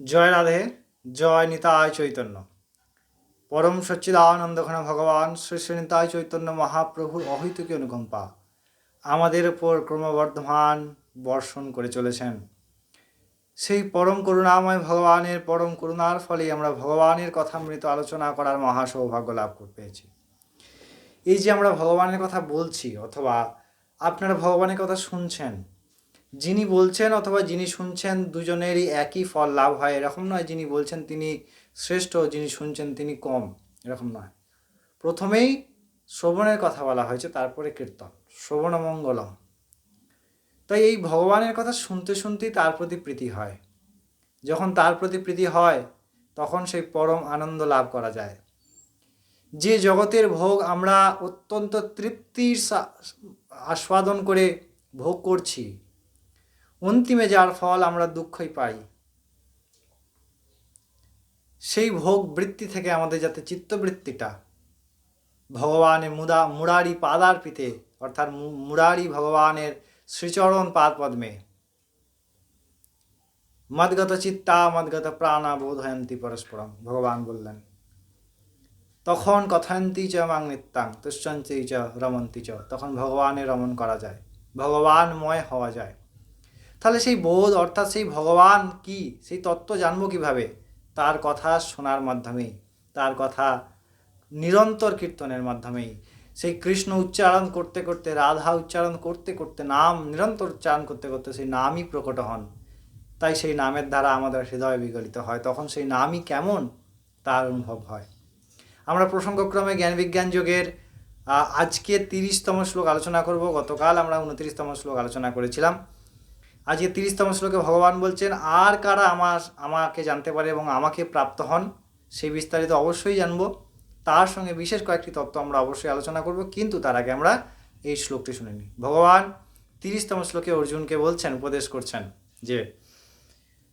জয় রাধে, জয় নিতায় চৈতন্য। পরম সচ্চিদানন্দ ঘন ভগবান, শ্রী নিতায় চৈতন্য মহাপ্রভুর অহৈতুকী অনুকম্পা, আমাদের ওপর ক্রমবর্ধমান বর্ষণ করে চলেছেন। সেই পরম করুণাময় ভগবানের পরম করুণার ফলে আমরা ভগবানের কথা মৃত আলোচনা করার মহা সৌভাগ্য লাভ পেরেছি এই যে আমরা ভগবানের কথা বলছি, অথবা আপনারা ভগবানের কথা শুনছেন যিনি বলছেন অথবা যিনি শুনছেন দুজনেরই একই ফল লাভ হয়, এরকম নয় যিনি বলছেন তিনি শ্রেষ্ঠ, যিনি শুনছেন তিনি কম, এরকম নয়। প্রথমেই শ্রবণের কথা বলা হয়েছে, তারপরে কীর্তন শ্রবণ মঙ্গলম তাই এই ভগবানের কথা শুনতে শুনতেই তার প্রতি প্রীতি হয়। যখন তার প্রতি প্রীতি হয়, তখন সেই পরম আনন্দ লাভ করা যায়। যে জগতের ভোগ আমরা অত্যন্ত তৃপ্তির আস্বাদন করে ভোগ করছি অন্তিমে যার ফল আমরা দুঃখই পাই। সেই ভোগ বৃত্তি থেকে আমাদের যাতে চিত্তবৃত্তিটা ভগবানের মুদা, মুরারি পাদার পিতে অর্থাৎ মুরারি ভগবানের শ্রীচরণ পাদ পদ্মে মদগত চিত্তা, মদগত প্রাণা বোধয়ন্তী পরস্পরম। ভগবান বললেন, তখন কথয়ন্তী চ মাং নিত্যাং, তুষ্যন্তী চ রমন্তী চ। তখন ভগবানে রমণ করা যায়। ভগবানময় হওয়া যায়। তাহলে সেই বোধ অর্থাৎ সেই ভগবান কি? সেই তত্ত্ব জানব কীভাবে? তার কথা শোনার মাধ্যমেই, তার কথা নিরন্তর কীর্তনের মাধ্যমেই। সেই কৃষ্ণ উচ্চারণ করতে করতে, রাধা উচ্চারণ করতে করতে, নাম নিরন্তর উচ্চারণ করতে করতে সেই নামই প্রকট হন। তাই সেই নামের দ্বারা আমাদের হৃদয় বিগলিত হয়। তখন সেই নামই কেমন? তার অনুভব হয়। আমরা প্রসঙ্গক্রমে জ্ঞান বিজ্ঞান যোগের আজকে তিরিশতম শ্লোক আলোচনা করব। গতকাল আমরা উনত্রিশতম শ্লোক আলোচনা করেছিলাম। আজকে তিরিশতম শ্লোকে ভগবান বলছেন, আর কারা আমার, আমাকে জানতে পারে এবং আমাকে প্রাপ্ত হন, সেই বিস্তারিত অবশ্যই জানব। তার সঙ্গে বিশেষ কয়েকটি তত্ত্ব আমরা অবশ্যই আলোচনা করব, কিন্তু তার আগে আমরা এই শ্লোকটি শুনে নিই। ভগবান তিরিশতম শ্লোকে অর্জুনকে বলছেন, উপদেশ করছেন যে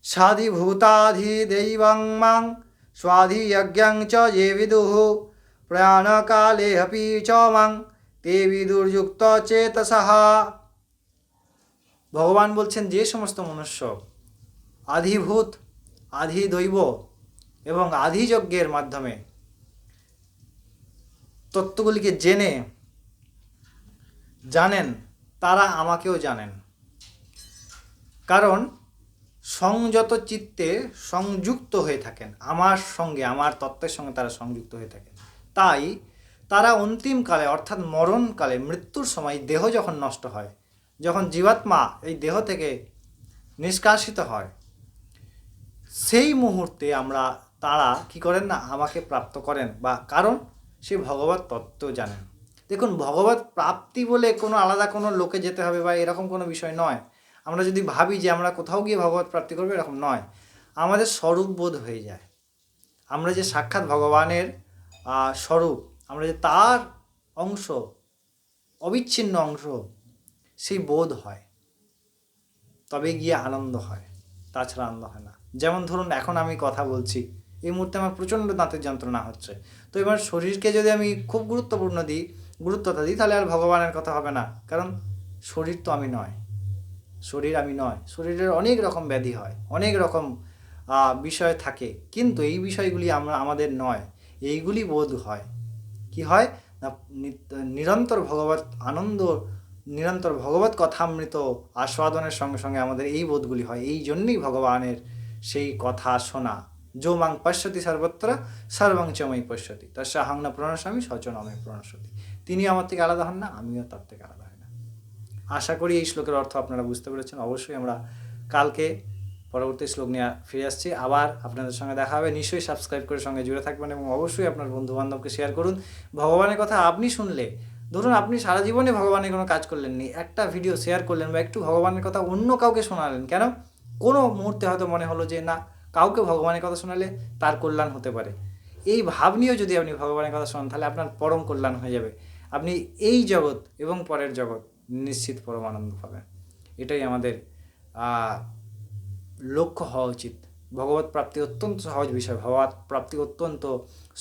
সাধিভূতাধিদৈবং মাং স্বাধিযজ্ঞং চ যে বিদুঃ প্রয়াণকালে অপি চ মাং, তে বিদুর্যুক্ত চেতসঃ। ভগবান বলছেন, যে সমস্ত মনুষ্য আধিভূত আধি দৈব এবং আধিযজ্ঞের মাধ্যমে তত্ত্বগুলিকে জেনে, জানেন, তারা আমাকেও জানেন। কারণ সংযত চিত্তে সংযুক্ত হয়ে থাকেন। আমার সঙ্গে, আমার তত্ত্বের সঙ্গে তারা সংযুক্ত হয়ে থাকেন। তাই তারা অন্তিমকালে, অর্থাৎ মরণকালে, মৃত্যুর সময় দেহ যখন নষ্ট হয় যখন জীবাত্মা এই দেহ থেকে নিষ্কাশিত হয়, সেই মুহূর্তে আমরা তারা কি করেন না, আমাকে প্রাপ্ত করেন বা কারণ সে ভগবত তত্ত্ব জানেন। দেখুন, ভগবত প্রাপ্তি বলে কোনো আলাদা কোনো লোকে যেতে হবে বা এরকম কোনো বিষয় নয়। আমরা যদি ভাবি যে আমরা কোথাও গিয়ে ভগবত প্রাপ্তি করব, এরকম নয়। আমাদের স্বরূপ বোধ হয়ে যায়। আমরা যে সাক্ষাৎ ভগবানের স্বরূপ, আমরা যে তার অংশ, অবিচ্ছিন্ন অংশ সেই বোধ হয়। তবে গিয়ে আনন্দ হয়, তাছাড়া আনন্দ হয় না। যেমন ধরুন, এখন আমি কথা বলছি, এই মুহূর্তে আমার প্রচণ্ড দাঁতের যন্ত্রণা হচ্ছে। তো এবার শরীরকে যদি আমি খুব গুরুত্বপূর্ণ দিই, গুরুত্বতা দিই, তাহলে আর ভগবানের কথা হবে না। কারণ শরীর তো আমি নয়। শরীর আমি নয়। শরীরের অনেক রকম ব্যাধি হয়, অনেক রকম বিষয় থাকে। কিন্তু এই বিষয়গুলি আমরা, আমাদের নয়। এইগুলি বোধ হয়। কি হয়? না নিরন্তর ভগবত আনন্দ নিরন্তর ভগবত কথামৃত আস্বাদনের সঙ্গে সঙ্গে আমাদের এই বোধগুলি হয়। এই জন্যই ভগবানের সেই কথা শোনা। যো মাং পশ্যতি সর্বত্র, সর্বং পশ্যতি। তার সাহাং না প্রণশামি সচন আমি প্রণশতি। তিনি আমার থেকে আলাদা হন না, আমিও তার থেকে আলাদা হই না। আশা করি এই শ্লোকের অর্থ আপনারা বুঝতে পেরেছেন। অবশ্যই আমরা কালকে পরবর্তী শ্লোক নিয়ে ফিরে আসছি। আবার আপনাদের সঙ্গে দেখা হবে। নিশ্চয়ই সাবস্ক্রাইব করে সঙ্গে জুড়ে থাকবেন এবং অবশ্যই আপনার বন্ধু বান্ধবকে শেয়ার করুন। ভগবানের কথা আপনি শুনলে ধরুন আপনি সারা জীবনে ভগবানের কোনো কাজ করলেন নি একটা ভিডিও শেয়ার করলেন বা একটু ভগবানের কথা অন্য কাউকে শোনালেন কেন? কোনো মুহূর্তে হয়তো মনে হলো যে না কাউকে ভগবানের কথা শোনালে তার কল্যাণ হতে পারে। এই ভাব নিয়েও যদি আপনি ভগবানের কথা শোনান তাহলে আপনার পরম কল্যাণ হয়ে যাবে। আপনি এই জগৎ এবং পরের জগৎ নিশ্চিত পরম আনন্দ পাবেন। এটাই আমাদের লক্ষ্য হওয়া উচিত। ভগবত প্রাপ্তি অত্যন্ত সহজ বিষয় ভগবত প্রাপ্তি অত্যন্ত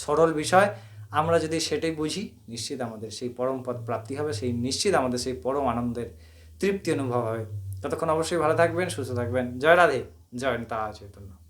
সরল বিষয়। আমরা যদি সেটাই বুঝি, নিশ্চিত আমাদের সেই পরম পদ প্রাপ্তি হবে, সেই নিশ্চিত আমাদের সেই পরম আনন্দের তৃপ্তি অনুভব হবে। ততক্ষণ অবশ্যই ভালো থাকবেন, সুস্থ থাকবেন। জয় রাধে, জয় তা চৈতন্য।